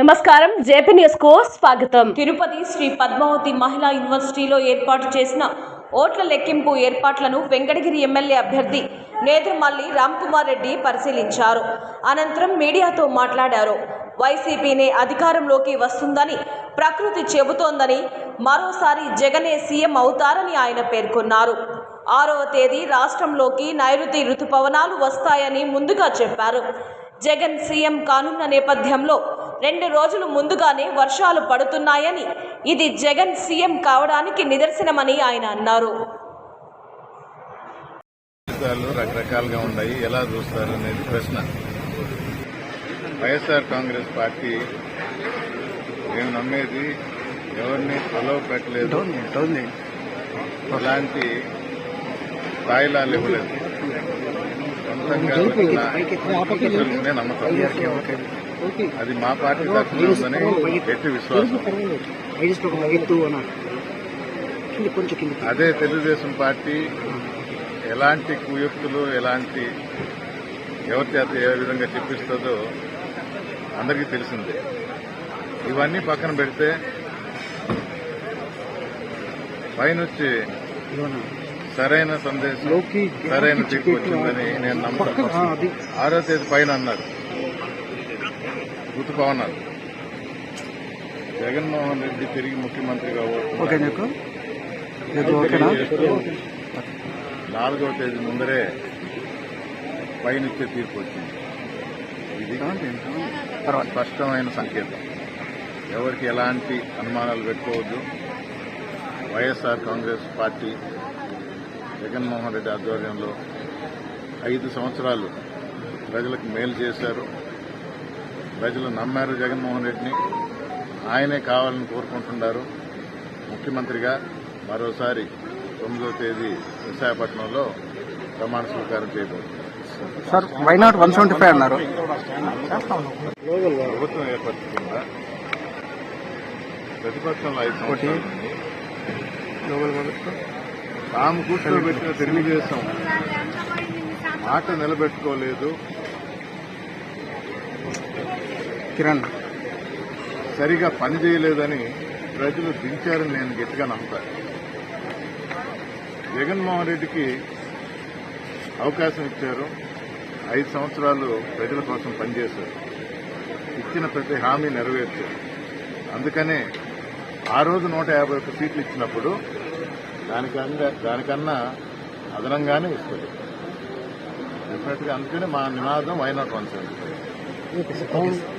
నమస్కారం. జేపీ న్యూస్కు స్వాగతం. తిరుపతి శ్రీ పద్మావతి మహిళా యూనివర్సిటీలో ఏర్పాటు చేసిన ఓట్ల లెక్కింపు ఏర్పాట్లను వెంకటగిరి ఎమ్మెల్యే అభ్యర్థి నేదురుమల్లి రామ్కుమార్ రెడ్డి పరిశీలించారు. అనంతరం మీడియాతో మాట్లాడారు. వైసీపీనే అధికారంలోకి వస్తుందని ప్రకృతి చెబుతోందని మరోసారి జగనే సీఎం అవుతారని ఆయన పేర్కొన్నారు. ఆరవ తేదీ రాష్ట్రంలోకి నైరుతి రుతుపవనాలు వస్తాయని ముందుగా చెప్పారు. జగన్ సీఎం కానున్న నేపథ్యంలో రెండు రోజులు ముందుగానే వర్షాలు పడుతున్నాయని ఇది జగన్ సీఎం కావడానికి నిదర్శనమని ఆయన అన్నారు. రకరకాలుగా ఉన్నాయి. ఎలా చూస్తారు అనేది ప్రశ్న. వైఎస్ఆర్ కాంగ్రెస్ పార్టీ మేము నమ్మేది ఎవరిని పొలవ పెట్టలేదు. ఎలాంటి స్థాయిలాలు ఇవ్వలేదు. సొంతంగా నమ్మకం. అది మా పార్టీ తరఫున గట్టి విశ్వాసం. అదే తెలుగుదేశం పార్టీ ఎలాంటి కుయుక్తులు ఎలాంటి ఎవరి చేత ఏ విధంగా చెప్పిస్తుందో అందరికీ తెలిసిందే. ఇవన్నీ పక్కన పెడితే పైనొచ్చి సరైన సందేశం సరైన తీర్పు వచ్చిందని నేను నమ్ముతాను ఆరో తేదీ పైన అన్నారు. ఋతుపవనాలు జగన్మోహన్ రెడ్డి తిరిగి తెలియజేస్తూ నాలుగవ తేదీ ముందరే పైనిచ్చే తీర్పు వచ్చింది. ఇది స్పష్టమైన సంకేతం. ఎవరికి ఎలాంటి అనుమానాలు పెట్టుకోవద్దు. YSR Congress party Jaganmohan Reddy ఆధ్వర్యంలో ఐదు సంవత్సరాలు ప్రజలకు మేలు చేశారు. ప్రజలు నమ్మారు జగన్మోహన్ రెడ్డిని. ఆయనే కావాలని కోరుకుంటున్నారు. ముఖ్యమంత్రిగా మరోసారి తొమ్మిదో తేదీ విశాఖపట్నంలో ప్రమాణ స్వీకారం చేయబోతున్నారు. Sir why not one seventy five అన్నారు? ప్రభుత్వం ఏర్పడుతుందా ప్రతిపక్షంలో ఐదు. తాము కూర్చోబెట్టిన తెలుగుదేశం మాట నిలబెట్టుకోలేదు. కిరణ్. సరిగా పని చేయలేదని ప్రజలు దించారని నేను గట్టిగా నమ్ముతాను జగన్మోహన్ రెడ్డికి అవకాశం ఇచ్చారు. ఐదు సంవత్సరాలు ప్రజల కోసం పనిచేశారు. ఇచ్చిన ప్రతి హామీ నెరవేర్చారు. అందుకనే ఆ రోజు నూట యాభై ఒక్క సీట్లు ఇచ్చినప్పుడు దానికన్నా దానికన్నా అదనంగానే ఇస్తుంది. డెఫినెట్గా అందుకనే మా నినాదం వై నాట్ వన్ సెవెంటీ